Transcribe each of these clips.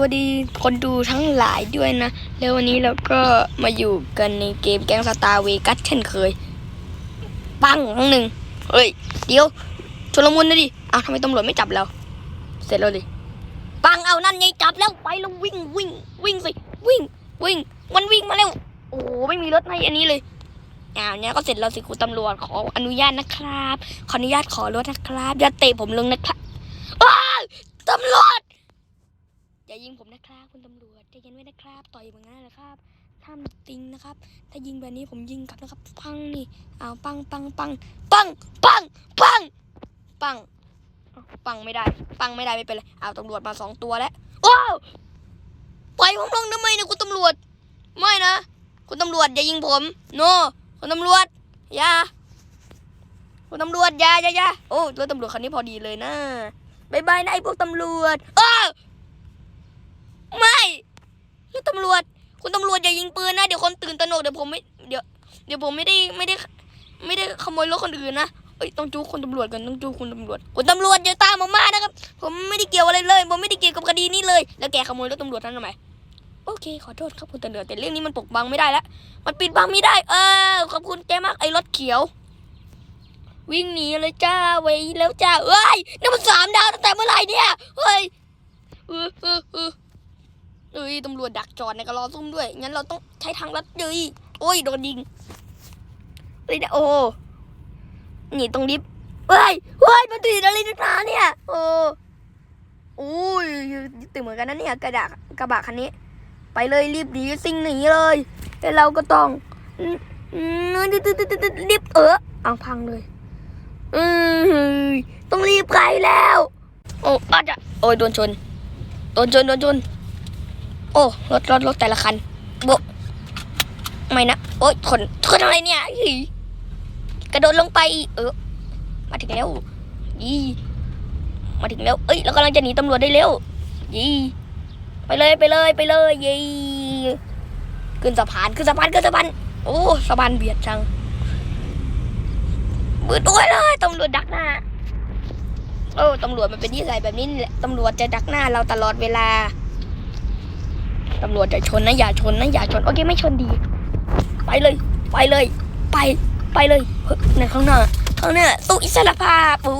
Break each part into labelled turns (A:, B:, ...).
A: วัสดีคนดูทั้งหลายด้วยนะ แล้ววันนี้เราก็มาอยู่กันในเกมแกงสตาร์เวกัสเช่นเคย ปังครั้งหนึ่งเฮ้ย เดี๋ยวชลมุนนะดิอ้าวทำไมตำรวจไม่จับเรา เสร็จแล้วดิ ปังเอานั่นไงจับแล้วไปแล้ววิ่งวิ่งวิ่งสิวิ่งวิ่งมันวิ่งมาแล้วโอ้ไม่มีรถให้อันนี้เลยอ้าวเนี่ยก็เสร็จแล้วสิคุณตำรวจขออนุญาตนะครับ ขออนุญาตขอรถนะครับอย่าเตะผมลงนะครับตำรวจ อย่ายิงผมนะครับคุณตำรวจ ใจเย็นไว้นะครับ ต่อยแบบนั้นนะครับห้ามติงนะครับ ถ้ายิงแบบนี้ผมยิงกลับนะครับ ปังนี่เอาปังปังปังปังปังปังปังปังไม่ได้ ปังไม่ได้ไม่เป็นไรเอาตำรวจมาสองตัวแล้วว้าวปล่อยผมลงทำไมเนี่ยคุณตำรวจ ไม่นะคุณตำรวจอย่ายิงผม โน คุณตำรวจอย่าคุณตำรวจอย่าอย่าอย่าโอ้รถตำรวจคันนี้พอดีเลยนะบายบายนะไอ้พวกตำรวจอ้ไม่ แล้วตำรวจ คุณตำรวจอย่ายิงปืนนะ เดี๋ยวคนตื่นตระหนกเดี๋ยวผมไม่ เดี๋ยว เดี๋ยวผมไม่ได้ไม่ได้ ไม่ได้ขโมยรถคนอื่นนะ เอ้ยต้องจู้คุณตำรวจกันต้องจู้คุณตำรวจคุณตำรวจอย่าตามผมมานะครับ ผมไม่ได้เกี่ยวอะไรเลย ผมไม่ได้เกี่ยวกับคดีนี้เลย แล้วแกขโมยรถตำรวจท่านทำไม โอเค ขอโทษครับคุณตำรวจแต่เรื่องนี้มันปกบังไม่ได้แล้ว มันปิดบังไม่ได้ เออ ขอบคุณแกมากไอ้รถเขียว วิ่งหนีเลยจ้าไว้แล้วจ้าเอ้ยนี่มันสามดาวตั้งแต่เมื่อไหร่เนี่ย เฮ้ยเออเออเออ ยตำรวจดักจอดในกระรอซุ่มด้วย งั้นเราต้องใช้ทางลัดเยยโอ้ยโดนยิงเฮ้ยโอ้หนีตรงลิฟเฮ้ยเฮ้ยมันติดอะไรนักหนาเนี่ยโอ้โอ้ยตื่นเหมือนกันนะเนี่ยกระดากกระบะคันนี้ ไปเลยรีบหนีซิ่งหนีเลยแล้วเราก็ต้องอืมอืมรีบเออเอาพังเลยอืมต้องรีบไกลแล้ว โอ้อาจจะโอ้ยโดนชน โดนชนโดนชน โอ้รถรถรถแต่ละคันโบไม่นะโอ้ยคนคนอะไรเนี่ยกระโดดลงไปเออ มาถึงแล้วยี่มาถึงแล้วเอ้ยเรากำลังจะหนีตำรวจได้เร็วยี่ไปเลยไปเลยไปเลยยี่ขึ้นสะพานขึ้นสะพานขึ้นสะพานโอ้สะพานเบียดจังเบื่อตัวเลยตำรวจดักหน้าโอ้ตำรวจมันเป็นนิสัยแบบนี้แหละตำรวจจะดักหน้าเราตลอดเวลา ตำรวจอย่าชนนะอย่าชนนะอย่าชนโอเคไม่ชนดี ไปเลย ไปเลย ไปไปเลยเฮ้ยในข้างหน้าข้างหน้าตู้อิสระภาพปู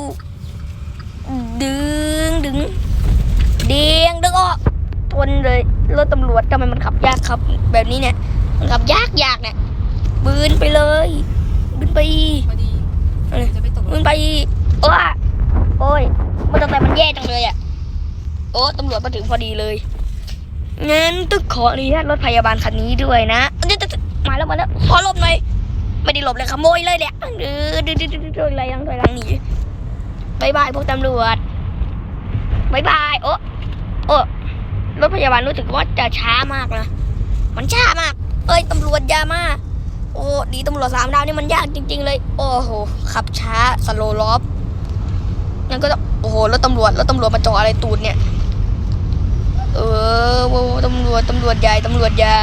A: ดึงดึงเดียงดึงออกทนเลยรถตำรวจทำไมมันขับยากครับ แบบนี้เนี่ย มันขับยากยากเนี่ยบืนไปเลยบืนไป
B: พอดี
A: อะไร
B: จะไปตก
A: บืนไปโอ้ยโอ้ยมันตั้งแต่มันแย่จังเลยอะโอ้ตำรวจมาถึงพอดีเลย งั้นต้องขออนุญาตรถพยาบาลคันนี้ด้วยนะมาแล้วมาแล้วขอหลบหน่อยไม่ได้หลบเลยขโมยเลยแหละเดือดือดือดืออะไรยังถอยหลังหนีบายบายพวกตำรวจบายบายโอ้โอ้รถพยาบาลรู้สึกว่าจะช้ามากนะมันช้ามาก เอ้ยตำรวจยามาโอ้ดีตำรวจสามดาวนี่มันยากจริง ๆ เลย โอ้โหขับช้าสโลล็อบงั้นก็โอ้โหรถตำรวจรถตำรวจมาจ่ออะไรตูดเนี่ย เออโอ้ตำรวจตำรวจใหญ่ตำรวจใหญ่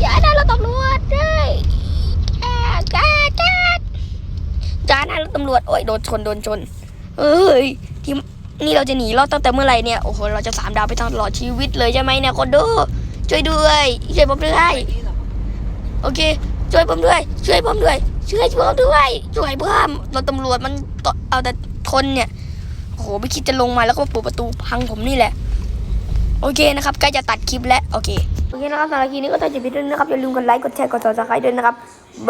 A: อย่านะเราตำรวจเฮ้ยจ้าจ้าจ้าจ้านะเราตำรวจโอ้ยโดนชนโดนชนเอ้ยทีนี่เราจะหนีรอดตั้งแต่เมื่อไหร่เนี่ยโอ้โหเราจะสามดาวไปตลอดชีวิตเลยใช่ไหมเนี่ยคนดูช่วยด้วยช่วยผมด้วยโอเค ช่วยผมด้วย ช่วยผมด้วยช่วยผมด้วยช่วยเพิ่มรถตำรวจมันเอาแต่ทนเนี่ยโอ้โหไม่คิดจะลงมาแล้วก็เปิดประตูพังผมนี่แหละ โอเคนะครับใกล้จะตัดคลิปแล้วโอเคโอเคนะครับสำหรับคลิปนี้ก็ต้องจบไปด้วยนะครับอย่าลืมกดไลค์กดแชร์กดซับสไครต์ด้วยนะครับ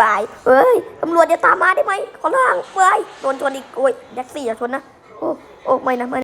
A: บายเอ้ยตำรวจจะตามมาได้ไหมขอร้องเอ้ยโดนชนอีกโอ้ยแท็กซี่อย่าชนนะโอ้โอ้ไม่นะไม่